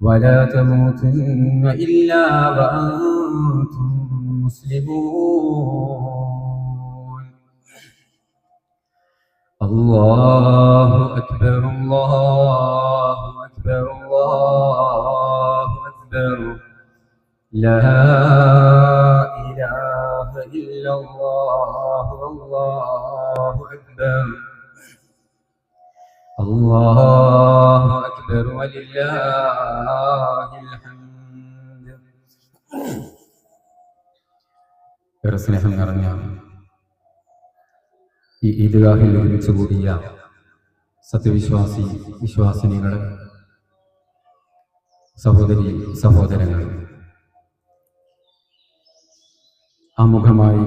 ولا تموتن إلا وأنتم مسلمون. الله أكبر الله أكبر الله أكبر. لا إله إلا الله الله أكبر. الله أكبر ولله الحمد ഏറെ സ്നേഹം നിറഞ്ഞ ഈ ഈദ്ഗാഹിൽ ഒരുമിച്ച് കൂടിയ സത്യവിശ്വാസി വിശ്വാസിനികളെ സഹോദരി സഹോദരങ്ങൾ ആമുഖമായി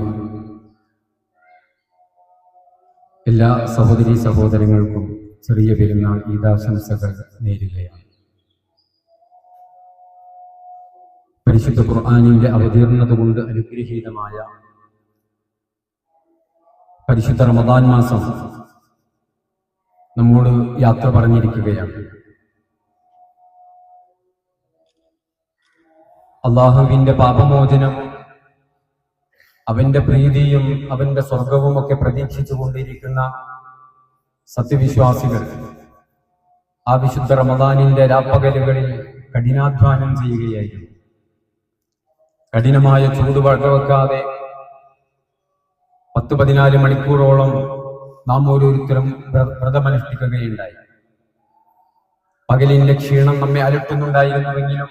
എല്ലാ സഹോദരി സഹോദരങ്ങൾക്കും ചെറിയ പെരുന്നാൾ ഈദാശംസകൾ നേരുകയാണ്. പരിശുദ്ധ ഖുർആാനിന്റെ അവതീർണത കൊണ്ട് അനുഗ്രഹീതമായ പരിശുദ്ധ റമദാൻ മാസം നമ്മോട് യാത്ര പറഞ്ഞിരിക്കുകയാണ്. അള്ളാഹുവിന്റെ പാപമോചനം അവന്റെ പ്രീതിയും അവന്റെ സ്വർഗവും ഒക്കെ പ്രതീക്ഷിച്ചു കൊണ്ടിരിക്കുന്ന സത്യവിശ്വാസികൾ ആ വിശുദ്ധ റമദാനിന്റെ രാപ്പകലുകളിൽ കഠിനാധ്വാനം ചെയ്യുകയായിരുന്നു. കഠിനമായ ചൂട് വഴവെക്കാതെ പത്ത് പതിനാല് മണിക്കൂറോളം നാം ഓരോരുത്തരും വ്ര- വ്രതമനുഷ്ഠിക്കുകയുണ്ടായി. പകലിന്റെ ക്ഷീണം നമ്മെ അലട്ടുന്നുണ്ടായിരുന്നുവെങ്കിലും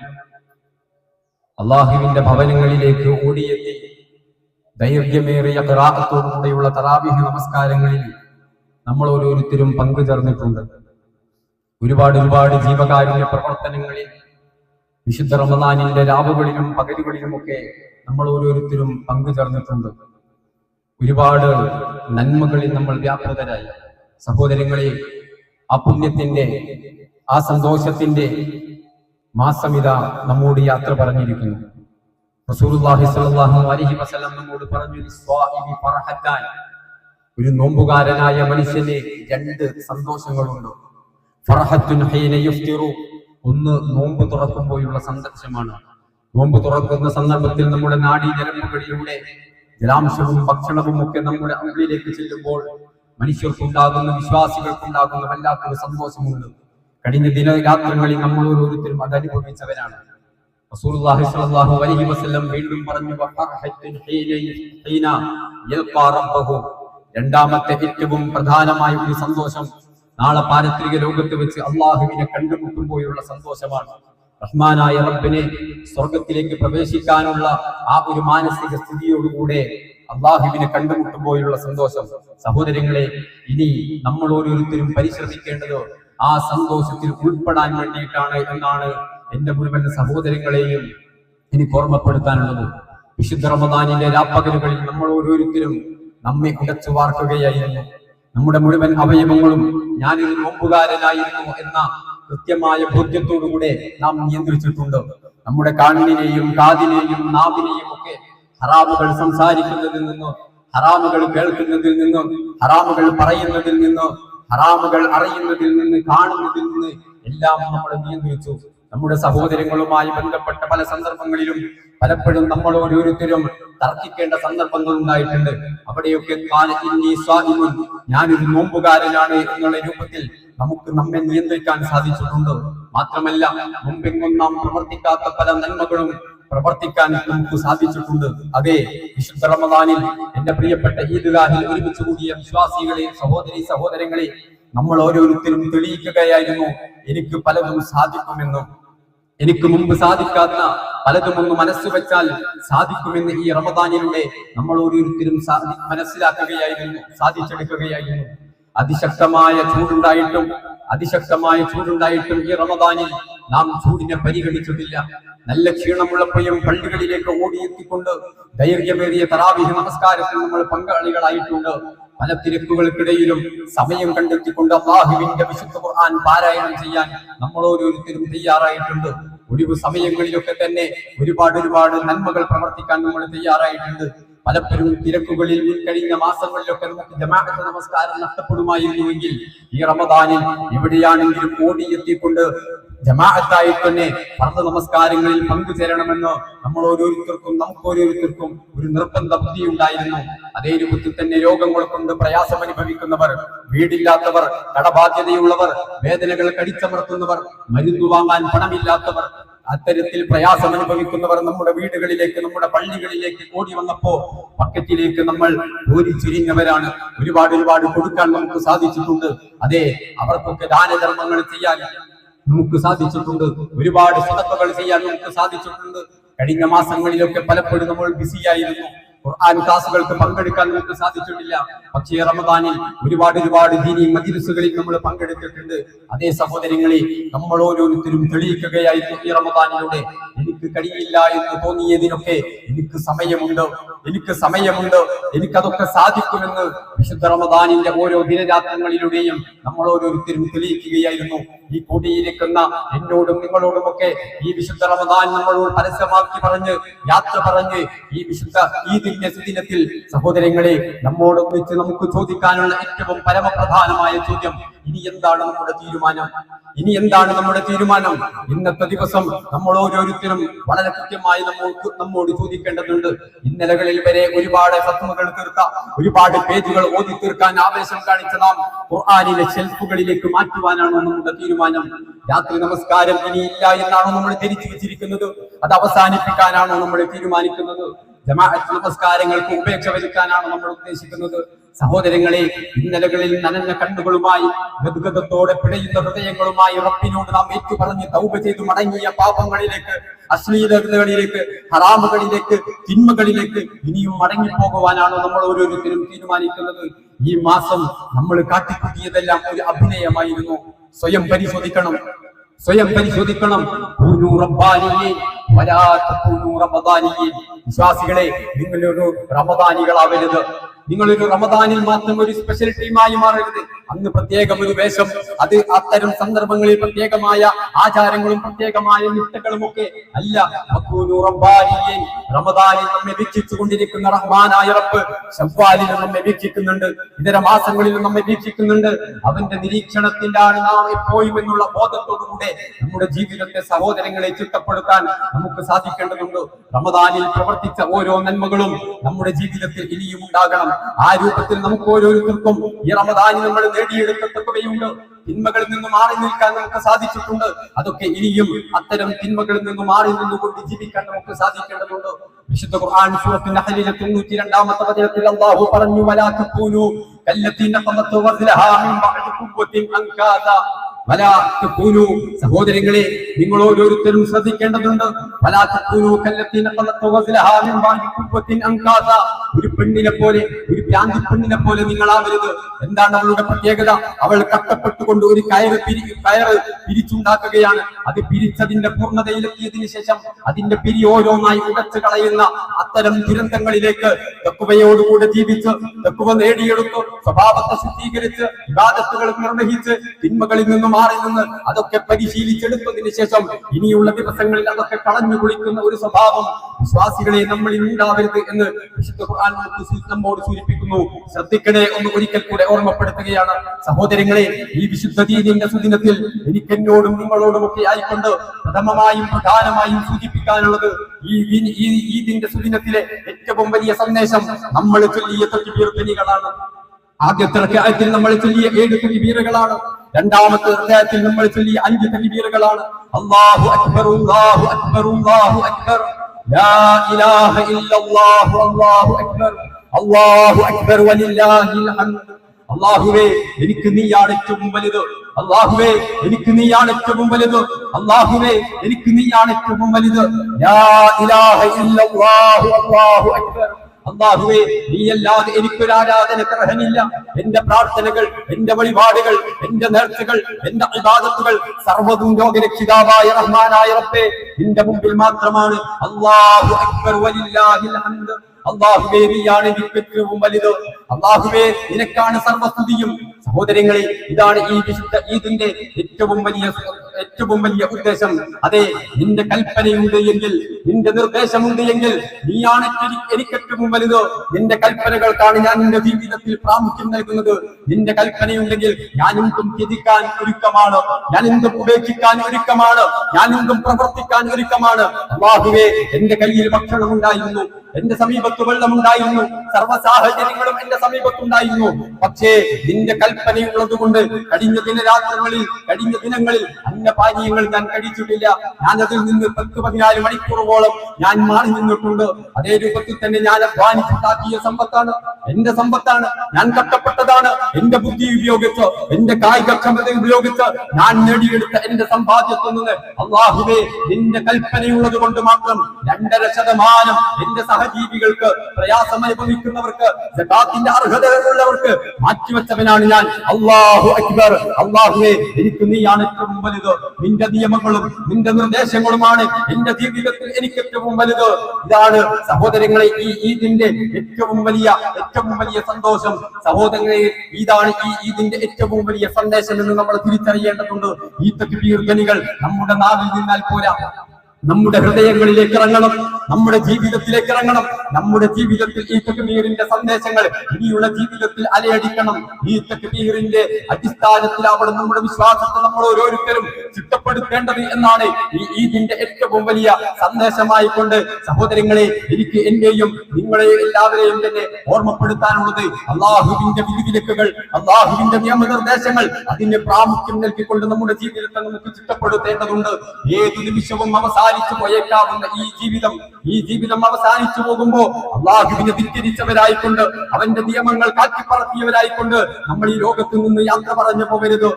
അള്ളാഹുവിന്റെ ഭവനങ്ങളിലേക്ക് ഓടിയെത്തി ദൈർഘ്യമേറിയ ഖിറാഅത്തോടുകൂടെയുള്ള തറാവിഹ് നമസ്കാരങ്ങളിൽ നമ്മൾ ഓരോരുത്തരും പങ്കു ചേർന്നിട്ടുണ്ട്. ഒരുപാട് ഒരുപാട് ജീവകാരുണ്യ പ്രവർത്തനങ്ങളിൽ വിശുദ്ധ റമദാനിന്റെ രാവുകളിലും പകലുകളിലുമൊക്കെ നമ്മൾ ഓരോരുത്തരും പങ്കു ചേർന്നിട്ടുണ്ട്. ഒരുപാട് നന്മകളിൽ നമ്മൾ വ്യാപൃതരായി. സഹോദരങ്ങളെ ആ പുണ്യത്തിന്റെ ആ സന്തോഷത്തിന്റെ മാസമിത നമ്മോട് യാത്ര പറഞ്ഞിരിക്കുന്നു. റസൂലുള്ളാഹി സ്വല്ലല്ലാഹു അലൈഹി വസല്ലം നമ്മോട് പറഞ്ഞു. ഒരു നോമ്പുകാരനായ മനുഷ്യന് രണ്ട് സന്തോഷങ്ങളുണ്ട്. ഒന്ന് നോമ്പ് തുറക്കുമ്പോഴുള്ള സന്തോഷമാണ് നോമ്പ് തുറക്കുന്ന സന്ദർഭത്തിൽ നമ്മുടെ നാടി ഞരമ്പുകളിലൂടെ ജലാംശവും ഭക്ഷണവും ഒക്കെ നമ്മുടെ ഉള്ളിലേക്ക് ചെല്ലുമ്പോൾ മനുഷ്യർക്കുണ്ടാകുന്ന വിശ്വാസികൾക്കുണ്ടാകുന്ന വല്ലാത്തൊരു സന്തോഷമുണ്ട്. കഴിഞ്ഞ ദിനരാത്രങ്ങളിൽ നമ്മൾ ഓരോരുത്തരും അത് അനുഭവിച്ചവരാണ്. റസൂലുള്ളാഹി സ്വല്ലല്ലാഹു അലൈഹി വസല്ലം വീണ്ടും പറഞ്ഞു രണ്ടാമത്തെ ഏറ്റവും പ്രധാനമായ ഒരു സന്തോഷം നാളെ പാരത്രിക ലോകത്ത് വെച്ച് അള്ളാഹുവിനെ കണ്ടുമുട്ടുമ്പോഴുള്ള സന്തോഷമാണ്. റഹ്മാനായ റബ്ബിനെ സ്വർഗത്തിലേക്ക് പ്രവേശിക്കാനുള്ള ആ ഒരു മാനസിക സ്ഥിതിയോടുകൂടെ അള്ളാഹുവിനെ കണ്ടുമുട്ടുമ്പോഴുള്ള സന്തോഷം. സഹോദരങ്ങളെ ഇനി നമ്മൾ ഓരോരുത്തരും പരിശ്രമിക്കേണ്ടത് ആ സന്തോഷത്തിൽ ഉൾപ്പെടാൻ വേണ്ടിയിട്ടാണ് എന്നാണ് എന്റെ മുഴുവൻ സഹോദരങ്ങളെയും എനിക്ക് ഓർമ്മപ്പെടുത്താനുള്ളത്. വിശുദ്ധ റമദാനിന്റെ രാപ്പകലുകളിൽ നമ്മൾ ഓരോരുത്തരും നമ്മെ കുടച്ചു വാർക്കുകയായിരുന്നു. നമ്മുടെ മുഴുവൻ അവയവങ്ങളും ഞാനൊരു നോമ്പുകാരനായിരുന്നു എന്ന കൃത്യമായ ബോധ്യത്തോടുകൂടെ നാം നിയന്ത്രിച്ചിട്ടുണ്ട്. നമ്മുടെ കണ്ണിനെയും കാതിനെയും നാവിനെയും ഒക്കെ ഹറാമുകൾ സംസാരിക്കുന്നതിൽ നിന്ന് ഹറാമുകൾ കേൾക്കുന്നതിൽ നിന്ന് ഹറാമുകൾ പറയുന്നതിൽ നിന്ന് ഹറാമുകൾ അറിയുന്നതിൽ നിന്ന് കാണുന്നതിൽ നിന്ന് എല്ലാം നമ്മൾ നിയന്ത്രിച്ചു. നമ്മുടെ സഹോദരങ്ങളുമായി ബന്ധപ്പെട്ട പല സന്ദർഭങ്ങളിലും പലപ്പോഴും നമ്മൾ ഓരോരുത്തരും തർക്കിക്കേണ്ട സന്ദർഭങ്ങൾ ഉണ്ടായിട്ടുണ്ട്. അവിടെയൊക്കെ ഞാനൊരു നോമ്പുകാരനാണ് എന്നുള്ള രൂപത്തിൽ നമുക്ക് നമ്മെ നിയന്ത്രിക്കാൻ സാധിച്ചിട്ടുണ്ട്. മാത്രമല്ല മുമ്പെങ്ങും നാം പ്രവർത്തിക്കാത്ത പല നന്മകളും പ്രവർത്തിക്കാൻ നമുക്ക് സാധിച്ചിട്ടുണ്ട്. അതെ വിശുദ്ധ റമദാനിൽ എന്റെ പ്രിയപ്പെട്ട ഈദ്ഗാഹിൽ ഒരുമിച്ച് കൂടിയ വിശ്വാസികളെ സഹോദരി സഹോദരങ്ങളെ നമ്മൾ ഓരോരുത്തരും തെളിയിക്കുകയായിരുന്നു. എനിക്ക് പലതും സാധിക്കുമെന്നും എനിക്ക് മുമ്പ് സാധിക്കാത്ത പലതും ഒന്ന് മനസ്സ് വെച്ചാൽ സാധിക്കുമെന്ന് ഈ റമദാനിലൂടെ നമ്മൾ ഓരോരുത്തരും മനസ്സിലാക്കുകയായിരുന്നു സാധിച്ചെടുക്കുകയായിരുന്നു. അതിശക്തമായ ചൂടുണ്ടായിട്ടും അതിശക്തമായ ചൂടുണ്ടായിട്ടും ഈ റമദാനിൽ നാം ചൂടിനെ പരിഗണിച്ചിട്ടില്ല നല്ല ക്ഷീണമുള്ളപ്പോഴും പള്ളികളിലേക്ക് ഓടിയെത്തിക്കൊണ്ട് ദൈർഘ്യമേറിയ തറാവിഹ നമസ്കാരത്തിൽ നമ്മൾ പങ്കാളികളായിട്ടുണ്ട്. പല തിരക്കുകൾക്കിടയിലും സമയം കണ്ടെത്തിക്കൊണ്ട് അള്ളാഹുവിന്റെ വിശുദ്ധ ഖുർആൻ പാരായണം ചെയ്യാൻ നമ്മൾ ഓരോരുത്തരും തയ്യാറായിട്ടുണ്ട്. ഒഴിവ് സമയങ്ങളിലൊക്കെ തന്നെ ഒരുപാട് ഒരുപാട് നന്മകൾ പ്രവർത്തിക്കാൻ നമ്മൾ തയ്യാറായിട്ടുണ്ട്. പലപ്പോഴും തിരക്കുകളിൽ കഴിഞ്ഞ മാസങ്ങളിലൊക്കെ നമുക്ക് ജമാഅത്ത് നമസ്കാരം നഷ്ടപ്പെടുമായിരുന്നുവെങ്കിൽ ഈ റമദാനിൽ എവിടെയാണെങ്കിലും ഓടിയെത്തിക്കൊണ്ട് ജമാഅത്തായി തന്നെ ഫർദ് നമസ്കാരങ്ങളിൽ പങ്കുചേരണമെന്ന് നമ്മൾ ഓരോരുത്തർക്കും നമുക്ക് ഓരോരുത്തർക്കും ഒരു നിർബന്ധ ബുദ്ധി ഉണ്ടായിരുന്നു. അതേ രൂപത്തിൽ തന്നെ രോഗങ്ങൾ കൊണ്ട് പ്രയാസം അനുഭവിക്കുന്നവർ വീടില്ലാത്തവർ കടബാധ്യതയുള്ളവർ വേദനകൾ കടിച്ചമർത്തുന്നവർ മരുന്ന് വാങ്ങാൻ പണമില്ലാത്തവർ അത്തരത്തിൽ പ്രയാസം അനുഭവിക്കുന്നവർ നമ്മുടെ വീടുകളിലേക്ക് നമ്മുടെ പള്ളികളിലേക്ക് ഓടി വന്നപ്പോ പക്കറ്റിലേക്ക് നമ്മൾ ചുരിഞ്ഞവരാണ്. ഒരുപാട് ഒരുപാട് കൊടുക്കാൻ നമുക്ക് സാധിച്ചിട്ടുണ്ട്. അതെ അവർക്കൊക്കെ ദാനധർമ്മങ്ങൾ ചെയ്യാൻ നമുക്ക് സാധിച്ചിട്ടുണ്ട്. ഒരുപാട് സ്വതക്കകൾ ചെയ്യാൻ നമുക്ക് സാധിച്ചിട്ടുണ്ട്. കഴിഞ്ഞ മാസങ്ങളിലൊക്കെ പലപ്പോഴും നമ്മൾ ബിസിയായിരുന്നു ഖുർആൻ ക്ലാസുകൾക്ക് പങ്കെടുക്കാൻ നമുക്ക് സാധിച്ചിട്ടില്ല. പക്ഷേ റമദാനിൽ ഒരുപാട് ഒരുപാട് ദീനി മജിലിസുകളിൽ നമ്മൾ പങ്കെടുത്തിട്ടുണ്ട്. അതേ സഹോദരങ്ങളെ നമ്മൾ ഓരോരുത്തരും തെളിയിക്കുകയായിരുന്നു ഈ റമദാനിലൂടെ. എനിക്ക് കഴിയില്ല എന്ന് തോന്നിയതിനൊക്കെ എനിക്ക് സമയമുണ്ട്. എനിക്ക് സമയമുണ്ട്. എനിക്കതൊക്കെ സാധിക്കുമെന്ന് വിശുദ്ധ റമദാനിന്റെ ഓരോ ദിനരാത്രങ്ങളിലൂടെയും നമ്മൾ ഓരോരുത്തരും തെളിയിക്കുകയായിരുന്നു. ഈ കൂടിയിരിക്കുന്ന എന്നോടും നിങ്ങളോടുമൊക്കെ ഈ വിശുദ്ധ റമദാൻ നമ്മളോട് പരസ്യമാക്കി പറഞ്ഞ് യാത്ര പറഞ്ഞ് ഈ വിശുദ്ധ ഈദിന്റെ സുദിനത്തിൽ സഹോദരങ്ങളെ നമ്മോട് വെച്ച് നമുക്ക് ചോദിക്കാനുള്ള ഏറ്റവും പരമപ്രധാനമായ ചോദ്യം ഇനി എന്താണ് നമ്മുടെ തീരുമാനം? ഇനി എന്താണ് നമ്മുടെ തീരുമാനം? ഇന്നത്തെ ദിവസം നമ്മൾ ഓരോരുത്തരും വളരെ കൃത്യമായി നമ്മൾക്ക് നമ്മോട് ചോദിക്കേണ്ടതുണ്ട്. ഇന്നലകളിൽ വരെ ഒരുപാട് സത്മകൾ തീർത്ത ഒരുപാട് പേജുകൾ ഓതി തീർക്കാൻ ആവേശം കാണിച്ച നാം ഖുർആാനിലെ ഷെൽഫുകളിലേക്ക് മാറ്റുവാനാണ് നമ്മുടെ തീരുമാനം. രാത്രി നമസ്കാരം ഇനിയില്ല എന്നാണോ നമ്മൾ ധരിച്ചു വെച്ചിരിക്കുന്നത്? അത് അവസാനിപ്പിക്കാനാണോ നമ്മൾ തീരുമാനിക്കുന്നത്? ജമാഅത്ത് നമസ്കാരങ്ങൾക്ക് ഉപേക്ഷ വരുത്താനാണ് നമ്മൾ ഉദ്ദേശിക്കുന്നത്. സഹോദരങ്ങളെ ഇന്നലകളിൽ നനഞ്ഞ കണ്ണുകളുമായി ഗദ്ഗതത്തോടെ പിടയുന്ന ഹൃദയങ്ങളുമായി റബ്ബിനോട് നാം ഏറ്റു പറഞ്ഞ് തൗബ ചെയ്തു മടങ്ങിയ പാപങ്ങളിലേക്ക് അശ്ലീലതകളിലേക്ക് ഹറാമുകളിലേക്ക് തിന്മകളിലേക്ക് ഇനിയും മടങ്ങിപ്പോകുവാനാണ് നമ്മൾ ഓരോരുത്തരും തീരുമാനിക്കുന്നത്. ഈ മാസം നമ്മൾ കാട്ടിക്കൂട്ടിയതെല്ലാം ഒരു അഭിനയമായിരുന്നു. സ്വയം പരിശോധിക്കണം. സ്വയം പരിശോധിക്കണം. വിശ്വാസികളെ നിങ്ങളൊരു റമദാനികളാവരുത് നിങ്ങളൊരു റമദാനിൽ മാത്രം ഒരു സ്പെഷ്യൽ ടീമായി മാറരുത്. അന്ന് പ്രത്യേകം ഒരു വേഷം അത് അത്തരം സന്ദർഭങ്ങളിൽ പ്രത്യേകമായ ആചാരങ്ങളും പ്രത്യേകമായ നിഷ്ഠകളും ഒക്കെ അല്ല. റമദാനിൽ നമ്മെ വീക്ഷിച്ചു കൊണ്ടിരിക്കുന്ന റഹ്മാനായ റബ്ബ് ശവ്വാലിലും നമ്മെ വീക്ഷിക്കുന്നുണ്ട്. ഇതര മാസങ്ങളിലും നമ്മെ വീക്ഷിക്കുന്നുണ്ട്. അവന്റെ നിരീക്ഷണത്തിലാണ് നാം എപ്പോഴും എന്നുള്ള ബോധത്തോടുകൂടെ നമ്മുടെ ജീവിതത്തെ സഹോദരങ്ങളെ ചിട്ടപ്പെടുത്താൻ നമുക്ക് സാധിക്കേണ്ടതുണ്ട്. റമദാനിൽ പ്രവർത്തിച്ച ഓരോ നന്മകളും നമ്മുടെ ജീവിതത്തിൽ ഇനിയും ഉണ്ടാകണം. ആ രൂപത്തിൽ നമുക്ക് ഓരോരുത്തർക്കും ഈ റമദാനി നമ്മൾ നേടിയെടുത്തുകയുണ്ട് തിന്മകളിൽ നിന്ന് മാറി നിൽക്കാൻ നമുക്ക് സാധിച്ചിട്ടുണ്ട്. അതൊക്കെ ഇനിയും അത്തരം തിന്മകളിൽ നിന്ന് മാറി നിന്നുകൊണ്ട് ജീവിക്കാൻ നമുക്ക് സാധിക്കേണ്ടതുണ്ട്. വിശുദ്ധ ഖുർആൻ സൂറത്തിന്റെ ഹലിലെ തൊണ്ണൂറ്റി രണ്ടാമത്തെ വചനത്തിൽ അള്ളാഹു പറഞ്ഞു വലാ തക്കൂനു കല്ലത്തി നഖലത്ത് വസ്ലഹാ മിൻ ബഅദി ഖുവ്വത്തിൻ അൻകാദ സഹോദരങ്ങളെ നിങ്ങൾ ഓരോരുത്തരും ശ്രദ്ധിക്കേണ്ടതുണ്ട് ഒരു പെണ്ണിനെ പോലെ ഒരു ഭ്രാന്തി പെണ്ണിനെ പോലെ നിങ്ങൾ ആവരുത് എന്താണ് അവളുടെ പ്രത്യേകത? അവൾ കഷ്ടപ്പെട്ടുകൊണ്ട് ഒരു കയറ് പിരി കയറ് പിരിച്ചുണ്ടാക്കുകയാണ്. അത് പിരിച്ചതിന്റെ പൂർണതയിലെത്തിയതിനു ശേഷം അതിന്റെ പിരി ഓരോന്നായി ഉടച്ചു കളയുന്ന അത്തരം ദുരന്തങ്ങളിലേക്ക് തെക്കുവയോടുകൂടെ ജീവിച്ച് തെക്കുവ നേടിയെടുത്ത് സ്വഭാവത്തെ ശുദ്ധീകരിച്ച് വിവാദത്തുകൾ നിർവഹിച്ച് തിന്മകളിൽ നിന്ന് മാറി നിന്ന് അതൊക്കെ പരിശീലിച്ചെടുത്തതിന് ശേഷം ഇനിയുള്ള ദിവസങ്ങളിൽ അതൊക്കെ കളഞ്ഞു കുളിക്കുന്ന ഒരു സ്വഭാവം വിശ്വാസികളെ നമ്മൾ ഉണ്ടാവരുത് എന്ന് വിശുദ്ധ ഖുർആൻ നമ്മോട് സൂചിപ്പിക്കുന്നു. ശ്രദ്ധിക്കണേ ഒന്ന് ഒരിക്കൽ കൂടെ ഓർമ്മപ്പെടുത്തുകയാണ്. സഹോദരങ്ങളെ ഈ വിശുദ്ധ ദീനിന്റെ സുദിനത്തിൽ എനിക്ക് എന്നോടും നിങ്ങളോടും ഒക്കെ ആയിക്കൊണ്ട് പ്രഥമമായും പ്രധാനമായും സൂചിപ്പിക്കാനുള്ളത് ഈ ഈ ഈദിന്റെ സുദിനത്തിലെ ഏറ്റവും വലിയ സന്ദേശം നമ്മൾ ചൊല്ലിയ തക്ബീർത്തനികളാണ് ആദ്യത്തെ നമ്മൾ ചൊല്ലിയ ഏഴ് തക്ബീറുകളാണ് രണ്ടാമത്തെ ഹൃദയത്തിൽ നമ്മൾ ചൊല്ലിയ അഞ്ച് തക്ബീറുകളാണ് അല്ലാഹു അക്ബർ അല്ലാഹു അക്ബർ അല്ലാഹു അക്ബർ. ലാ ഇലാഹ ഇല്ലല്ലാഹു അല്ലാഹു അക്ബർ. അല്ലാഹു അക്ബർ വലില്ലാഹിൽ ഹംദ്. അള്ളാഹുവേ എനിക്ക് നീയാണ് ഏറ്റവും വലുത്. അള്ളാഹുവേ എനിക്ക് നീയാണ് ഏറ്റവും വലുത്. അള്ളാഹുവേ എനിക്ക് നീയാണ് ഏറ്റവും വലുത്. ലാ ഇലാഹ ഇല്ലല്ലാഹു അല്ലാഹു അക്ബർ. അള്ളാഹുവേ നീയല്ലാതെ എനിക്കൊരു ആരാധന ഗ്രഹമില്ല. എന്റെ പ്രാർത്ഥനകൾ എന്റെ വഴിപാടുകൾ എന്റെ നേർച്ചകൾ എന്റെ ഇബാദത്തുകൾ സർവതും ലോകരക്ഷിതാവായ റഹ്മാനായ റബ്ബേ. നിന്റെ മുമ്പിൽ മാത്രമാണ് അള്ളാഹു അക്ബർ വലില്ലാഹിൽ ഹംദ്. അള്ളാഹുവേ നീയാണ് എനിക്ക് ഏറ്റവും വലുത്. അള്ളാഹുവേ നിനക്കാണ് സർവസ്തുതിയും. സഹോദരങ്ങളെ ഇതാണ് ഈ വിശുദ്ധ ഈദിന്റെ ഏറ്റവും വലിയ ഏറ്റവും വലിയ ഉദ്ദേശം. അതെ നിന്റെ കൽപ്പനയുണ്ട് എങ്കിൽ നിന്റെ നിർദ്ദേശമുണ്ട് എങ്കിൽ നീയാണ് എനിക്കേറ്റവും വലുത്. നിന്റെ കൽപ്പനകൾക്കാണ് ഞാൻ നിന്റെ ജീവിതത്തിൽ പ്രാമുഖ്യം നൽകുന്നത്. നിന്റെ കൽപ്പനയുണ്ടെങ്കിൽ ഞാൻ എന്തും ത്യജിക്കാൻ ഒരുക്കമാണ്. ഞാൻ എന്തും ഉപേക്ഷിക്കാൻ ഒരുക്കമാണ്. ഞാൻ എന്തും പ്രവർത്തിക്കാൻ ഒരുക്കമാണ്. അള്ളാഹുവേ എന്റെ കയ്യിൽ ഭക്ഷണം ഉണ്ടായിരുന്നു എന്റെ സമീപത്ത് വെള്ളമുണ്ടായിരുന്നു. സർവ സാഹചര്യങ്ങളും എന്റെ സമീപത്തുണ്ടായിരുന്നു. പക്ഷേ നിന്റെ കൽപ്പനയുള്ളത് കൊണ്ട് കഴിഞ്ഞ ദിനരാത്രങ്ങളിൽ കഴിഞ്ഞ ദിനങ്ങളിൽ അന്നപാനീയങ്ങൾ ഞാൻ കഴിച്ചിട്ടില്ല. ഞാനതിൽ നിന്ന് പത്ത് പതിനാല് മണിക്കൂറോളം ഞാൻ മാറി നിന്നിട്ടുണ്ട്. അതേ രൂപത്തിൽ തന്നെ ഞാൻ അധ്വാനിച്ചുണ്ടാക്കിയ സമ്പത്താണ്. എന്റെ സമ്പത്താണ്. ഞാൻ കഷ്ടപ്പെട്ടതാണ്. എന്റെ ബുദ്ധി ഉപയോഗിച്ച് എന്റെ കായികക്ഷമത ഉപയോഗിച്ച് ഞാൻ നേടിയെടുത്ത എന്റെ സമ്പാദ്യത്തിൽ നിന്ന് അള്ളാഹുവേ നിന്റെ കൽപ്പനയുള്ളത് കൊണ്ട് മാത്രം രണ്ടര ശതമാനം എന്റെ സഹജീവികൾക്ക് പ്രയാസം അനുഭവിക്കുന്നവർക്ക് അർഹതകളുള്ളവർക്ക് മാറ്റിവെച്ചവനാണ് ഞാൻ. അള്ളാഹു അക്ബർ. അള്ളാഹുവേ എനിക്ക് നീയാണ് ഏറ്റവും വലുത്. നിന്റെ നിയമങ്ങളും നിന്റെ നിർദ്ദേശങ്ങളുമാണ് എന്റെ ജീവിതത്തിൽ എനിക്ക് ഏറ്റവും വലുത്. ഇതാണ് സഹോദരങ്ങളെ ഈ ഈദിന്റെ ഏറ്റവും വലിയ ഏറ്റവും വലിയ സന്തോഷം. സഹോദരങ്ങളെ ഇതാണ് ഈ ഈദിന്റെ ഏറ്റവും വലിയ സന്ദേശം എന്ന് നമ്മൾ തിരിച്ചറിയേണ്ടതുണ്ട്. ഈ തക്ബീർ നമ്മുടെ നാവിൽ നിന്നാൽ പോരാ. നമ്മുടെ ഹൃദയങ്ങളിലേക്ക് ഇറങ്ങണം നമ്മുടെ ജീവിതത്തിലേക്ക് ഇറങ്ങണം. നമ്മുടെ ജീവിതത്തിൽ ഈ തക്ബീറിന്റെ സന്ദേശങ്ങൾ ഇനിയുള്ള ജീവിതത്തിൽ അലയടിക്കണം. ഈ തക്ബീറിന്റെ അവിടെ നമ്മുടെ വിശ്വാസത്തെ നമ്മൾ ഓരോരുത്തരും ചിട്ടപ്പെടുത്തേണ്ടത് എന്നാണ് ഈ ഈദിന്റെ ഏറ്റവും വലിയ സന്ദേശമായി കൊണ്ട് സഹോദരങ്ങളെ എനിക്ക് എന്റെയും നിങ്ങളെ എല്ലാവരെയും തന്നെ ഓർമ്മപ്പെടുത്താനുള്ളത് അള്ളാഹുവിന്റെ വിധിവിലക്കുകൾ അള്ളാഹുവിന്റെ നിയമനിർദ്ദേശങ്ങൾ അതിന് പ്രാമുഖ്യം നൽകിക്കൊണ്ട് നമ്മുടെ ജീവിതത്തെ നമുക്ക് ചിട്ടപ്പെടുത്തേണ്ടതുണ്ട്. ഏത് നിമിഷവും അവസാനിച്ചു പോയേക്കാവുന്ന ഈ ജീവിതം ഈ ജീവിതം അവസാനിച്ചു പോകുമ്പോ അള്ളാഹുവിനെ ധിക്കരിച്ചവരായിക്കൊണ്ട് അവന്റെ നിയമങ്ങൾ കാറ്റിപ്പറത്തിയവരായിക്കൊണ്ട് നമ്മൾ ഈ ലോകത്ത് നിന്ന് യാത്ര പറഞ്ഞു പോകരുത്.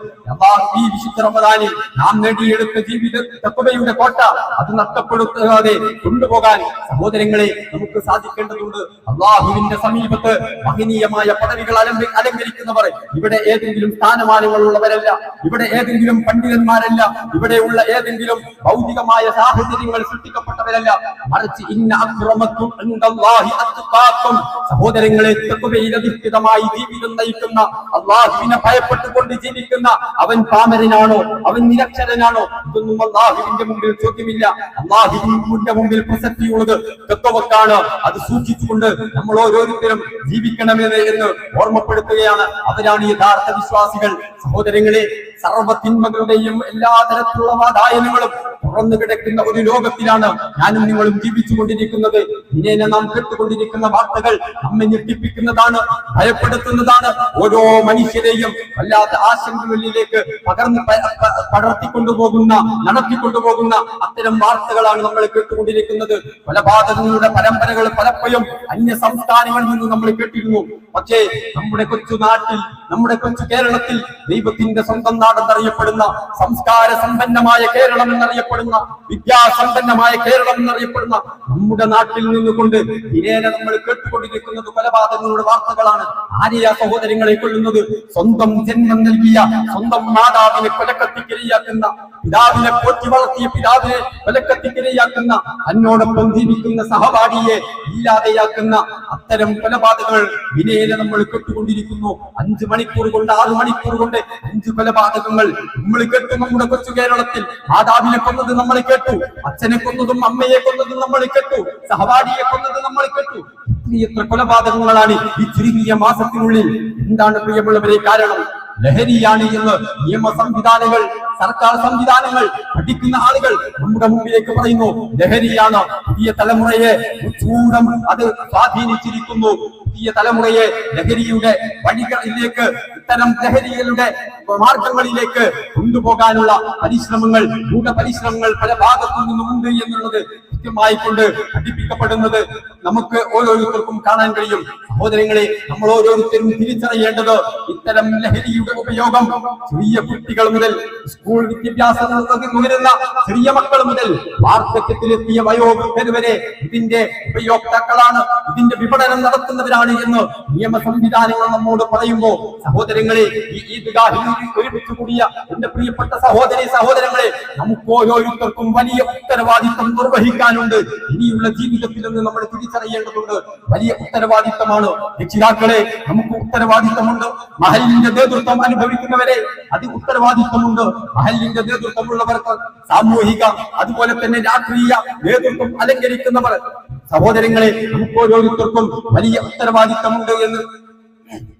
ഈ വിശുദ്ധ റമദാനിൽ നാം നേടിയെടുത്ത ജീവിത കോട്ട അത് നഷ്ടപ്പെടുത്താതെ കൊണ്ടുപോകാൻ സഹോദരങ്ങളെ നമുക്ക് സാധിക്കേണ്ടതുണ്ട്. അള്ളാഹുവിന്റെ സമീപത്ത് മഹനീയമായ പദവികൾ അലങ്ക അലങ്കരിക്കുന്നവർ ഇവിടെ ഏതെങ്കിലും സ്ഥാനമാനങ്ങളുള്ളവരല്ല ഇവിടെ ഏതെങ്കിലും പണ്ഡിതന്മാരല്ല ഇവിടെയുള്ള ഏതെങ്കിലും ഭൗതികമായ സാഹചര്യങ്ങൾ സൃഷ്ടിക്കപ്പെട്ടവരല്ല മറിച്ച് ഇന്ന അത്ഖാക്കും സഹോദരങ്ങളെ തഖ്വയിൽ അധിഷ്ഠിതമായി ജീവിതം നയിക്കുന്ന അള്ളാഹുവിനെ ഭയപ്പെട്ടുകൊണ്ട് ജീവിക്കുന്ന അവൻ പാമരനാണോ? അവൻ നിരക്ഷരനാണോ? ഇതൊന്നും അള്ളാഹുവിന്റെ മുമ്പിൽ ചോദ്യമില്ല. അള്ളാഹുവിന്റെ മുമ്പിൽ പ്രസക്തിയുള്ളത് തത്വക്കാണ് അത് സൂക്ഷിച്ചുകൊണ്ട് നമ്മൾ ഓരോരുത്തരും ജീവിക്കണമെന്ന് എന്ന് ഓർമ്മപ്പെടുത്തുകയാണ് അവരാണ് യഥാർത്ഥ വിശ്വാസികൾ. സഹോദരങ്ങളെ സർവ തിന്മകളുടെയും എല്ലാ തരത്തിലുള്ള വാതായനങ്ങളും തുറന്നു കിടക്കുന്ന ഒരു ലോകത്തിലാണ് ഞാനും നിങ്ങളും ജീവിച്ചു കൊണ്ടിരിക്കുന്നത് ദിനേന നാം കേട്ടുകൊണ്ടിരിക്കുന്ന വാർത്തകൾ നമ്മെ ഞെട്ടിപ്പിക്കുന്നതാണ് ഭയപ്പെടുത്തുന്നതാണ്. ഓരോ മനുഷ്യരെയും വല്ലാത്ത ആശങ്കകളിലേക്ക് പകർന്ന് പടർത്തിക്കൊണ്ടുപോകുന്ന നടത്തിക്കൊണ്ടുപോകുന്ന അത്തരം വാർത്തകളാണ് നമ്മൾ കേട്ടുകൊണ്ടിരിക്കുന്നത്. കൊലപാതകങ്ങളുടെ പരമ്പരകൾ പലപ്പോഴും അന്യ സംസ്ഥാനങ്ങളിൽ നിന്ന് നമ്മൾ കേട്ടിരുന്നു. പക്ഷേ നമ്മുടെ കൊച്ചു നാട്ടിൽ നമ്മുടെ കൊച്ചു കേരളത്തിൽ ദൈവത്തിന്റെ സ്വന്തം നാടെന്നറിയപ്പെടുന്ന സംസ്കാര സമ്പന്നമായ കേരളം എന്നറിയപ്പെടുന്ന വിദ്യാസമ്പന്നമായ കേരളം എന്നറിയപ്പെടുന്ന നമ്മുടെ നാട്ടിൽ നിന്നുകൊണ്ട് ദിനേന നമ്മൾ കേട്ടുകൊണ്ടിരിക്കുന്നത് കൊലപാതകങ്ങളുടെ വാർത്തകളാണ്. ആര്യ സഹോദരങ്ങളെ കൊല്ലുന്നത് സ്വന്തം ജന്മം നൽകിയ സ്വന്തം മാതാവിനെ കൊലക്കത്തിക്കിരയാക്കുന്ന പിതാവിനെ പോറ്റി വളർത്തിയ പിതാവിനെ കൊലക്കത്തിക്കിരയാക്കുന്ന തന്നോടൊപ്പം ജീവിക്കുന്ന സഹപാഠിയെ ഇല്ലാതെയാക്കുന്ന അത്തരം കൊലപാതകങ്ങൾ ദിനേന നമ്മൾ കേട്ടുകൊണ്ടിരിക്കുന്നു. അഞ്ചു മണിക്കൂർ കൊണ്ട് ആറു മണിക്കൂർ കൊണ്ട് അഞ്ചു കൊലപാതകങ്ങൾ നമ്മൾ കേട്ടു നമ്മുടെ കൊച്ചു കേരളത്തിൽ. മാതാവിനെ കൊന്നത് നമ്മൾ കേട്ടു അച്ഛനെ കൊന്നതും അമ്മയെ കൊന്നതും നമ്മൾ കേട്ടു സഹപാഠിയെ കൊന്നത് നമ്മൾ കേട്ടു. എത്ര കൊലപാതകങ്ങളാണ് ഈ ചുരുങ്ങിയ മാസത്തിനുള്ളിൽ? എന്താണ് പ്രിയമുള്ളവരെ കാരണം? ലഹരിയാണ് എന്ന് നിയമ സംവിധാനങ്ങൾ സർക്കാർ സംവിധാനങ്ങൾ പഠിക്കുന്ന ആളുകൾ നമ്മുടെ മുമ്പിലേക്ക് പറയുന്നു ലഹരിയാണ് പുതിയ തലമുറയെ ചൂടം അത് സ്വാധീനിച്ചിരിക്കുന്നു. പുതിയ തലമുറയെ ലഹരിയുടെ വഴികളിലേക്ക് ഇത്തരം ലഹരികളുടെ മാർഗങ്ങളിലേക്ക് കൊണ്ടുപോകാനുള്ള പരിശ്രമങ്ങൾ ഗൂഢപരിശ്രമങ്ങൾ പല ഭാഗത്തു നിന്നുമുണ്ട് എന്നുള്ളത് കൃത്യമായി കൊണ്ട് പഠിപ്പിക്കപ്പെടുന്നത് നമുക്ക് ഓരോരുത്തർക്കും കാണാൻ കഴിയും. സഹോദരങ്ങളെ നമ്മൾ ഓരോരുത്തരും തിരിച്ചറിയേണ്ടത് ഇത്തരം ലഹരിയുടെ ഉപയോഗം ചെറിയ കുട്ടികൾ മുതൽ സ്കൂൾ വിദ്യാഭ്യാസം നുകരുന്ന ചെറിയ മക്കൾ മുതൽ വാർദ്ധക്യത്തിലെത്തിയ വയോവൃദ്ധർ വരെ ഇതിന്റെ ഉപയോക്താക്കളാണ്. ഇതിന്റെ വിപണനം നടത്തുന്നവരാണ് എന്ന് നിയമ സംവിധാനങ്ങൾ നമ്മോട് പറയുമ്പോൾ സഹോദരങ്ങളെ ഈ ഈദ്ഗാഹിൽ ഒരുമിച്ച് കൂടിയ എന്റെ പ്രിയപ്പെട്ട സഹോദരി സഹോദരങ്ങളെ നമുക്ക് ഓരോരുത്തർക്കും വലിയ ഉത്തരവാദിത്വം നിർവഹിക്കാനുണ്ട് ഇനിയുള്ള ജീവിതത്തിൽ നിന്ന് നമ്മൾ തിരിച്ചറിയേണ്ടതുണ്ട് വലിയ ഉത്തരവാദിത്തമാണ്. രക്ഷിതാക്കളെ നമുക്ക് ഉത്തരവാദിത്തമുണ്ട്. മഹലിന്റെ നേതൃത്വം അനുഭവിക്കുന്നവരെ അത് ഉത്തരവാദിത്തമുണ്ട്. മഹലിന്റെ നേതൃത്വമുള്ളവർക്ക് സാമൂഹിക അതുപോലെ തന്നെ രാഷ്ട്രീയ നേതൃത്വം അലങ്കരിക്കുന്നവർ സഹോദരങ്ങളെ നമുക്ക് ഓരോരുത്തർക്കും വലിയ ഉത്തരവാദിത്തമുണ്ട് എന്ന്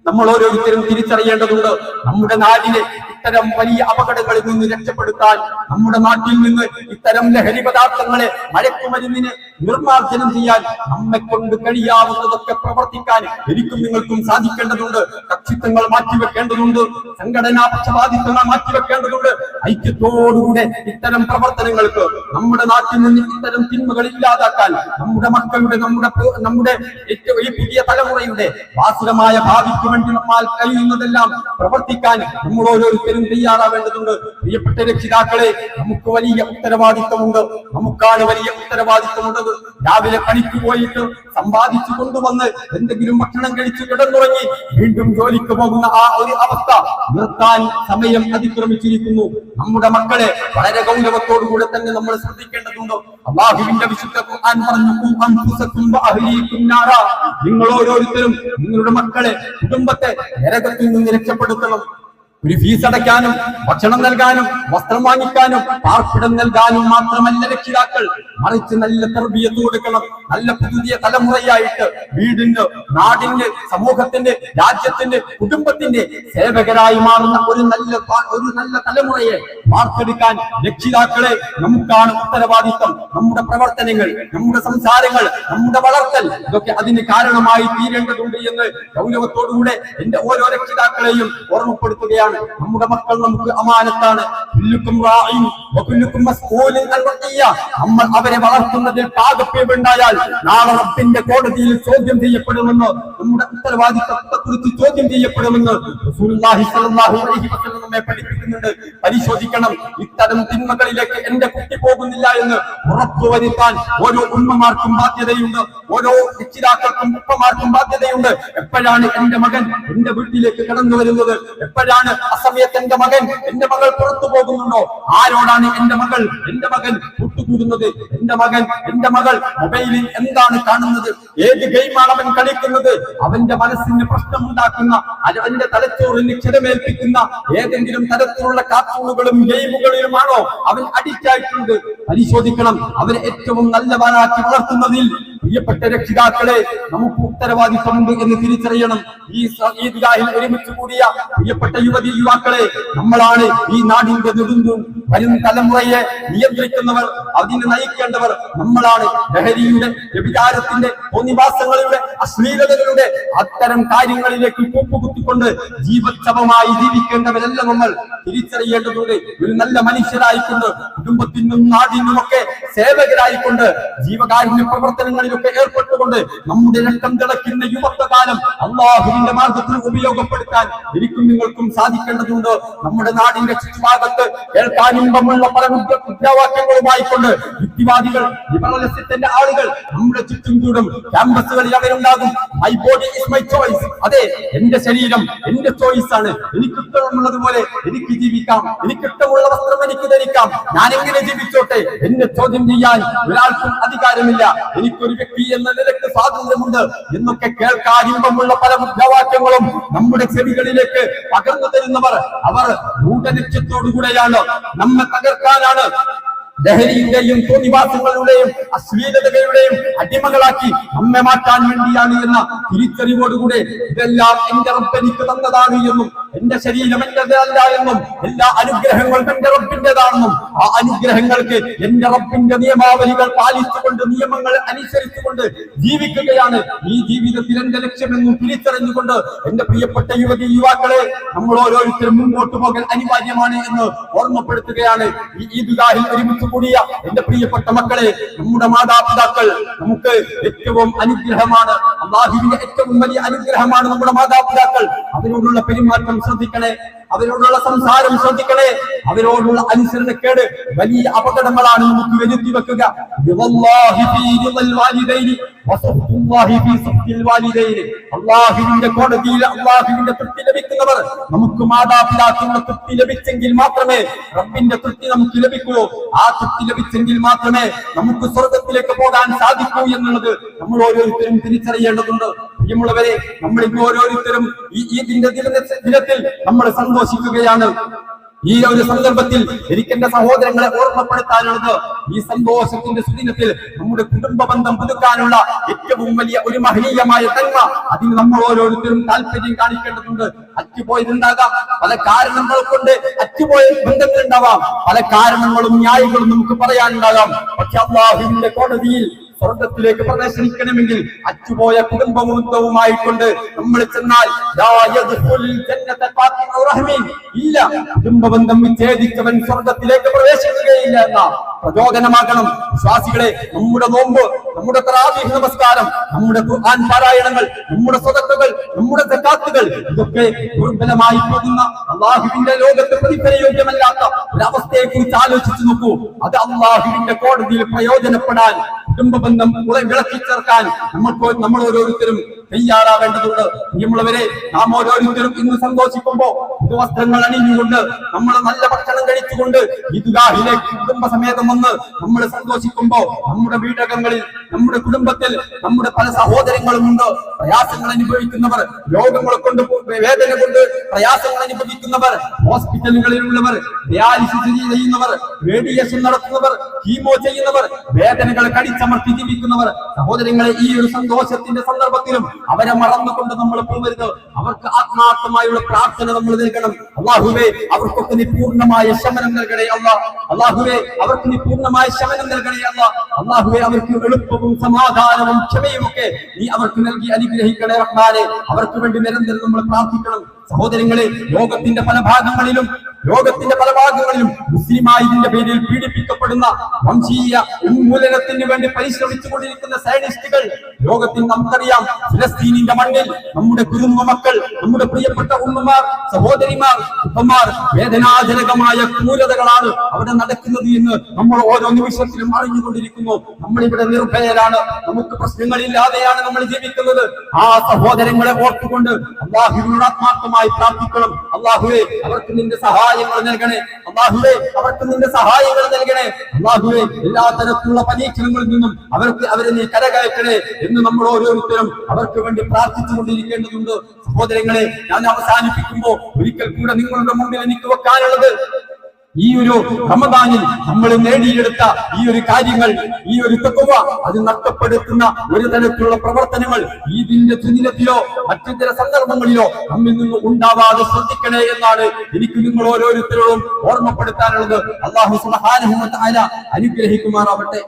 നമ്മൾ ഓരോരുത്തരും തിരിച്ചറിയേണ്ടതുണ്ട്. നമ്മുടെ നാടിനെ ഇത്തരം വലിയ അപകടങ്ങളിൽ നിന്ന് രക്ഷപ്പെടുത്താൻ നമ്മുടെ നാട്ടിൽ നിന്ന് ഇത്തരം ലഹരി പദാർത്ഥങ്ങളെ മഴക്കുമരുന്നിന് നിർമ്മാർജനം ചെയ്യാൻ നമ്മെ കൊണ്ട് കഴിയാവുന്നതൊക്കെ പ്രവർത്തിക്കാൻ എനിക്കും നിങ്ങൾക്കും സാധിക്കേണ്ടതുണ്ട്. കക്ഷിത്വങ്ങൾ മാറ്റിവെക്കേണ്ടതുണ്ട്. സംഘടനാ പക്ഷപാതിത്വങ്ങൾ മാറ്റിവെക്കേണ്ടതുണ്ട്. ഐക്യത്തോടുകൂടെ ഇത്തരം പ്രവർത്തനങ്ങൾക്ക് നമ്മുടെ നാട്ടിൽ നിന്ന് ഇത്തരം തിന്മകൾ ഇല്ലാതാക്കാൻ നമ്മുടെ മക്കളുടെ നമ്മുടെ നമ്മുടെ ഏറ്റവും ഈ പുതിയ തലമുറയുടെ വാസുരമായ ഭാവിക്ക് വേണ്ടി നമ്മൾ കഴിയുന്നതെല്ലാം പ്രവർത്തിക്കാൻ നമ്മൾ ഓരോരുത്തരും തയ്യാറാവേണ്ടതുണ്ട് പ്രിയപ്പെട്ട രക്ഷിതാക്കളെ നമുക്ക് വലിയ ഉത്തരവാദിത്തമുണ്ട്. നമുക്കാണ് വലിയ ഉത്തരവാദിത്തമുള്ളത്. രാവിലെ പണിക്ക് പോയിട്ട് സമ്പാദിച്ചു കൊണ്ടുവന്ന് എന്തെങ്കിലും ഭക്ഷണം കഴിച്ച് കിടന്നുറങ്ങി വീണ്ടും ജോലിക്ക് പോകുന്ന ആ ഒരു അവസ്ഥ നിർത്താൻ സമയം അതിക്രമിച്ചിരിക്കുന്നു. നമ്മുടെ മക്കളെ വളരെ ഗൗരവത്തോടുകൂടെ തന്നെ നമ്മൾ ശ്രദ്ധിക്കേണ്ടതുണ്ട്. അള്ളാഹുവിന്റെ വിശുദ്ധ ഖുർആൻ പറഞ്ഞു. നിങ്ങൾ ഓരോരുത്തരും നിങ്ങളുടെ മക്കളെ കുടുംബത്തെ നരകത്തിൽ നിന്ന് രക്ഷപ്പെടുത്തണം. ഒരു ഫീസ് അടയ്ക്കാനും ഭക്ഷണം നൽകാനും വസ്ത്രം വാങ്ങിക്കാനും പാർപ്പിടം നൽകാനും മാത്രമല്ല രക്ഷിതാക്കൾ. മറിച്ച് നല്ല തർബീയത്ത് കൊടുക്കണം. നല്ല പുതിയ തലമുറയായിട്ട് വീടിന്റെ നാടിന്റെ സമൂഹത്തിന്റെ രാജ്യത്തിന്റെ കുടുംബത്തിന്റെ സേവകരായി മാറുന്ന ഒരു നല്ല ഒരു നല്ല തലമുറയെ വാർത്തെടുക്കാൻ രക്ഷിതാക്കളെ നമുക്കാണ് ഉത്തരവാദിത്വം. നമ്മുടെ പ്രവർത്തനങ്ങൾ നമ്മുടെ സംസാരങ്ങൾ നമ്മുടെ വളർത്തൽ ഇതൊക്കെ അതിന് കാരണമായി തീരേണ്ടതുണ്ട് എന്ന് ഗൗരവത്തോടുകൂടെ എന്റെ ഓരോ രക്ഷിതാക്കളെയും ഓർമ്മപ്പെടുത്തുകയാണ്. നമ്മുടെ മക്കൾ നമുക്ക് അമാനത്താണ്. നമ്മൾ അവരെ വളർത്തുന്നതിൽ പാകപ്പിഴവുണ്ടായാൽ നാളെ റബ്ബിന്റെ കോടതിയിൽ ചോദ്യം ചെയ്യപ്പെടുമെന്ന് നമ്മുടെ ഉത്തരവാദിത്തത്തെ കുറിച്ച് ചോദ്യം ചെയ്യപ്പെടുമെന്ന് നമ്മെ പഠിപ്പിക്കുന്നുണ്ട്. പരിശോധിക്കണം. ഇത്തരം തിന്മകളിലേക്ക് എന്റെ കുട്ടി പോകുന്നില്ല എന്ന് ഉറപ്പുവരുത്താൻ ഓരോ ഉമ്മമാർക്കും ബാധ്യതയുണ്ട്. ഓരോ രക്ഷിതാക്കൾക്കും ഉപ്പമാർക്കും ബാധ്യതയുണ്ട്. എപ്പോഴാണ് എന്റെ മകൻ എന്റെ വീട്ടിലേക്ക് കടന്നു വരുന്നത് എപ്പോഴാണ് അസമയത്ത് എന്റെ മകൻ എന്റെ മകൾ പുറത്തു പോകുന്നുണ്ടോ? ആരോടാണ് എന്റെ മകൾ? എന്റെ മകൻ കൂട്ടുകൂടുന്നത്? എന്റെ മകൻ എന്റെ മകൾ മൊബൈലിൽ എന്താണ് കാണുന്നത്? ഏത് ഗെയിമാണ് അവൻ കളിക്കുന്നത്? അവന്റെ മനസ്സിന് പ്രശ്നമുണ്ടാക്കുന്ന അവന്റെ തലച്ചോറിന് ക്ഷതമേൽപ്പിക്കുന്ന ഏതെങ്കിലും തരത്തിലുള്ള കാർട്ടൂണുകളും ഗെയിമുകളിലുമാണോ അവൻ അഡിക്റ്റ് ആയിട്ടുണ്ട് പരിശോധിക്കണം. അവനെ ഏറ്റവും നല്ലവനാക്കി വളർത്തുന്നതിൽ പ്രിയപ്പെട്ട രക്ഷിതാക്കളെ നമുക്ക് ഉത്തരവാദിത്വമുണ്ട് എന്ന് തിരിച്ചറിയണം. ഈ ഈദ്ഗാഹിൽ ഒരുമിച്ച് കൂടിയ പ്രിയപ്പെട്ട യുവതി യുവാക്കളെ നമ്മളാണ് ഈ നാടിന്റെ നെടുന്തും വരും തലമുറയെ നിയന്ത്രിക്കുന്നവർ അതിനെ നയിക്കേണ്ടവർ നമ്മളാണ്. ലഹരിയുടെ വ്യഭിചാരത്തിന്റെ തോന്നിവാസങ്ങളുടെ അശ്ലീലതകളുടെ അത്തരം കാര്യങ്ങളിലേക്ക് കൂപ്പുകുത്തിക്കൊണ്ട് ജീവച്ഛവമായി ജീവിക്കേണ്ടവരല്ല നമ്മൾ തിരിച്ചറിയേണ്ടതുണ്ട്. ഒരു നല്ല മനുഷ്യരായിക്കൊണ്ട് കുടുംബത്തിനും നാടിനുമൊക്കെ സേവകരായിക്കൊണ്ട് ജീവകാരുണ്യ പ്രവർത്തനങ്ങളിലൊക്കെ ഏർപ്പെട്ടുകൊണ്ട് നമ്മുടെ രക്തം തിളക്കുന്ന യുവത്വകാലം അള്ളാഹുവിന്റെ മാർഗത്തിൽ ഉപയോഗപ്പെടുത്താൻ എനിക്കും നിങ്ങൾക്കും സാധിക്കേണ്ടതുണ്ട്. നമ്മുടെ നാടിന്റെ ചുറ്റുഭാഗത്ത് കേൾക്കാൻ ഇമ്പമുള്ള പല മുദ്ര- മുദ്രാവാക്യങ്ങളുമായിക്കൊണ്ട് യുക്തിവാദികൾ ലിബറലിസത്തിന്റെ ആളുകൾ നമ്മുടെ ചുറ്റും കൂടും. ക്യാമ്പസുകളിൽ അവരുണ്ടാകും. My body is my choice അതെ എന്റെ ശരീരം എന്റെ ചോയ്സ് ആണ്. എനിക്ക് ഇഷ്ടമുള്ളതുപോലെ എനിക്ക് ജീവിക്കാം. എനിക്ക് ഇഷ്ടമുള്ള വസ്ത്രം എനിക്ക് ധരിക്കാം. ഞാൻ എങ്ങനെ ജീവിച്ചോട്ടെ? എന്നെ ചോദ്യം ചെയ്യാൻ ഒരാൾക്കും അധികാരമില്ല. എനിക്കൊരു വ്യക്തി എന്ന നിലയ്ക്ക് സ്വാതന്ത്ര്യമുണ്ട് എന്നൊക്കെ കേൾക്കാൻ ഇമ്പമുള്ള പല മുദ്രാവാക്യങ്ങളും നമ്മുടെ ചെവികളിലേക്ക് പകർന്നു തരുന്നവർ അവർ ഗൂഢലക്ഷ്യത്തോടുകൂടെയാണ് നമ്മെ തകർക്കാനാണ് ലഹരിയുടെയും തോന്നിവാസങ്ങളുടെയും അശ്ലീലതകളുടെയും അടിമകളാക്കി നമ്മെ മാറ്റാൻ വേണ്ടിയാണ് എന്ന തിരിച്ചറിവോടുകൂടെ ഇതെല്ലാം എന്റെ റബ്ബ് എനിക്ക് തന്നതാണ് എന്നും എന്റെ ശരീരം എന്റേതല്ല എന്നും എല്ലാ അനുഗ്രഹങ്ങളും എന്റെ റബ്ബിന്റേതാണെന്നും ആ അനുഗ്രഹങ്ങൾക്ക് എന്റെ റബ്ബിന്റെ നിയമാവലികൾ പാലിച്ചുകൊണ്ട് നിയമങ്ങൾ അനുസരിച്ചുകൊണ്ട് ജീവിക്കുകയാണ്. ഈ ജീവിതത്തിൽ എന്റെ ലക്ഷ്യമെന്നും തിരിച്ചറിഞ്ഞുകൊണ്ട് എന്റെ പ്രിയപ്പെട്ട യുവതി യുവാക്കളെ നമ്മൾ ഓരോരുത്തരും മുമ്പോട്ട് പോകാൻ അനിവാര്യമാണ് എന്ന് ഓർമ്മപ്പെടുത്തുകയാണ്. ഈ ഈദ്ഗാഹിൽ ഒരുമിച്ച് കൂടിയ എന്റെ പ്രിയപ്പെട്ട മക്കളെ നമ്മുടെ മാതാപിതാക്കൾ നമുക്ക് ഏറ്റവും അനുഗ്രഹമാണ്. അള്ളാഹുവിന്റെ ഏറ്റവും വലിയ അനുഗ്രഹമാണ് നമ്മുടെ മാതാപിതാക്കൾ. അതിനോടുള്ള പെരുമാറ്റം ശ്രദ്ധിക്കണേ. അവരോടുള്ള സംസാരം ശ്രദ്ധിക്കണേ. അവരോടുള്ള അനുസരണക്കേട് വലിയ അപകടങ്ങളാണ് നമുക്ക് വരുത്തി വെക്കുക. അള്ളാഹുവിന്റെ കോടതിയിൽ അള്ളാഹുവിന്റെ തൃപ്തി ലഭിക്കുന്നവർ നമുക്ക് മാതാപിതാക്കളുടെ തൃപ്തി ലഭിച്ചെങ്കിൽ മാത്രമേ റബ്ബിന്റെ തൃപ്തി നമുക്ക് ലഭിക്കൂ. ആ തൃപ്തി ലഭിച്ചെങ്കിൽ മാത്രമേ നമുക്ക് സ്വർഗത്തിലേക്ക് പോകാൻ സാധിക്കൂ എന്നുള്ളത് നമ്മൾ ഓരോരുത്തരും തിരിച്ചറിയേണ്ടതുണ്ട്. പ്രിയമുള്ളവരെ നമ്മൾ ഇന്ന് ഓരോരുത്തരും ഈ ദിന- ദിനത്തിൽ നമ്മൾ സന്തോഷിക്കുകയാണ്. ഈ ഒരു സന്ദർഭത്തിൽ എനിക്ക് എന്റെ സഹോദരങ്ങളെ ഓർമ്മപ്പെടുത്താനുള്ളത് ഈ സന്തോഷത്തിന്റെ സുദിനത്തിൽ നമ്മുടെ കുടുംബ ബന്ധം പുതുക്കാനുള്ള ഏറ്റവും വലിയ ഒരു മഹനീയമായ തന്മ അതിന് നമ്മൾ ഓരോരുത്തരും താല്പര്യം കാണിക്കേണ്ടതുണ്ട്. അറ്റുപോയതുണ്ടാകാം. പല കാരണങ്ങൾ കൊണ്ട് അറ്റുപോയ ബന്ധങ്ങൾ ഉണ്ടാവാം പല കാരണങ്ങളും ന്യായങ്ങളും നമുക്ക് പറയാനുണ്ടാകാം. പക്ഷെ അള്ളാഹുവിന്റെ കോടതിയിൽ സ്വർഗത്തിലേക്ക് പ്രവേശിക്കണമെങ്കിൽ അച്ചുപോയ കൊണ്ട് നമ്മൾ ചെന്നാൽ. ഇല്ല കുടുംബബന്ധം വിച്ഛേദിച്ചവൻ സ്വർഗത്തിലേക്ക് പ്രവേശിക്കുകയില്ല എന്ന പ്രചോദനമാകണം വിശ്വാസികളെ നമ്മുടെ നോമ്പ് നമ്മുടെ തറാവീഹ് നമസ്കാരം നമ്മുടെ ഖുർആൻ പാരായണങ്ങൾ നമ്മുടെ സ്വതക്കുകൾ നമ്മുടെ സക്കാത്തുകൾ ഇതൊക്കെ ദുർബലമായി പോകുന്ന അള്ളാഹുവിന്റെ ലോകത്ത് പ്രതിഫലയോഗ്യമല്ലാത്ത ഒരവസ്ഥയെ കുറിച്ച് ആലോചിച്ചു നോക്കൂ അത് അള്ളാഹുവിന്റെ കോടതിയിൽ പ്രയോജനപ്പെടാൻ കുടുംബ ബന്ധം വിളക്കി ചേർക്കാൻ നമ്മൾക്ക് നമ്മൾ ഓരോരുത്തരും തയ്യാറാവേണ്ടതുണ്ട്. പ്രിയമുള്ളവരെ നാം ഓരോരുത്തരും ഇന്ന് സന്തോഷിക്കുമ്പോ വസ്ത്രങ്ങൾ അണിഞ്ഞുകൊണ്ട് നമ്മൾ നല്ല ഭക്ഷണം കഴിച്ചുകൊണ്ട് ഈദ്ഗാഹിലേക്ക് കുടുംബസമേതം വന്ന് നമ്മൾ സന്തോഷിക്കുമ്പോ നമ്മുടെ വീടകങ്ങളിൽ നമ്മുടെ കുടുംബത്തിൽ നമ്മുടെ പല സഹോദരങ്ങളും ഉണ്ട്. പ്രയാസങ്ങൾ അനുഭവിക്കുന്നവർ രോഗങ്ങളെ കൊണ്ട് വേദന കൊണ്ട് പ്രയാസങ്ങൾ അനുഭവിക്കുന്നവർ ഹോസ്പിറ്റലുകളിലുള്ളവർ ഡയാലിസിസ് ചെയ്യുന്നവർ റേഡിയേഷൻ നടത്തുന്നവർ കീമോ ചെയ്യുന്നവർ വേദനകൾ ജീവിക്കുന്നവർ സഹോദരങ്ങളെ ഈ ഒരു സന്തോഷത്തിന്റെ സന്ദർഭത്തിലും അവരെ മറന്നുകൊണ്ട് നമ്മൾ പോകരുത്. അവർക്ക് ആത്മാർത്ഥമായുള്ള പ്രാർത്ഥന നമ്മൾ നൽകണം. അള്ളാഹുവേ അവർക്കൊക്കെ നീ പൂർണമായ ശമനം നൽകണേ അല്ല. അള്ളാഹുവേ അവർക്ക് നീ പൂർണമായ ശമനം നൽകണേ അല്ല. അള്ളാഹുവേ അവർക്ക് എളുപ്പവും സമാധാനവും ക്ഷമയും ഒക്കെ നീ അവർക്ക് നൽകി അനുഗ്രഹിക്കണേ അവർക്ക് വേണ്ടി നിരന്തരം നമ്മൾ പ്രാർത്ഥിക്കണം. സഹോദരങ്ങളെ ലോകത്തിന്റെ പല ഭാഗങ്ങളിലും ലോകത്തിന്റെ പല ഭാഗങ്ങളിലും മുസ്ലിമായതിന്റെ പേരിൽ പീഡിപ്പിക്കപ്പെടുന്ന വംശീയ ഉന്മൂലനത്തിന് വേണ്ടി പരിശ്രമിച്ചു കൊണ്ടിരിക്കുന്ന സയനിസ്റ്റുകൾ ലോകത്തിൽ നമുക്കറിയാം ഫലസ്തീനിന്റെ മണ്ണിൽ നമ്മുടെ കുടുംബ മക്കൾ നമ്മുടെ പ്രിയപ്പെട്ട ഉമ്മമാർ സഹോദരിമാർ ഉപ്പമാർ വേദനാജനകമായ ക്രൂരതകളാണ് അവിടെ നടക്കുന്നത് എന്ന് നമ്മൾ ഓരോ നിമിഷത്തിലും അറിഞ്ഞുകൊണ്ടിരിക്കുന്നു. നമ്മളിവിടെ നിർഭയരാണ്. നമുക്ക് പ്രശ്നങ്ങളില്ലാതെയാണ് നമ്മൾ ജീവിക്കുന്നത്. ആ സഹോദരങ്ങളെ ഓർത്തുകൊണ്ട് അള്ളാഹുവിനോട് ആത്മാർത്ഥമായി പ്രാർത്ഥിക്കണം. അള്ളാഹുവെ അവർക്ക് നിന്റെ സഹായങ്ങൾ നൽകണേ. അള്ളാഹുവെ അവർക്ക് നിന്റെ സഹായങ്ങൾ നൽകണേ. അള്ളാഹുവെ എല്ലാ തരത്തിലുള്ള പരീക്ഷണങ്ങളിൽ നിന്നും അവർക്ക് അവരെ നീ കരകയറ്റണേ എന്ന് നമ്മൾ ഓരോരുത്തരും അവർക്ക് വേണ്ടി പ്രാർത്ഥിച്ചു ഈ ഒരു റമദാനിൽ നമ്മൾ നേടിയെടുത്ത ഈ ഒരു കാര്യങ്ങൾ ഈ ഒരു തെക്കുവ അത് നഷ്ടപ്പെടുത്തുന്ന ഒരു തരത്തിലുള്ള പ്രവർത്തനങ്ങൾ ഇതിന്റെ സുദിനത്തിലോ മറ്റു ചില സന്ദർഭങ്ങളിലോ നമ്മിൽ നിന്ന് ഉണ്ടാവാതെ ശ്രദ്ധിക്കണേ എന്നാണ് എനിക്ക് നിങ്ങൾ ഓരോരുത്തരോടും ഓർമ്മപ്പെടുത്താനുള്ളത്. അള്ളാഹു സുബ്ഹാനഹു വ അനുഗ്രഹിക്കുമാറാവട്ടെ.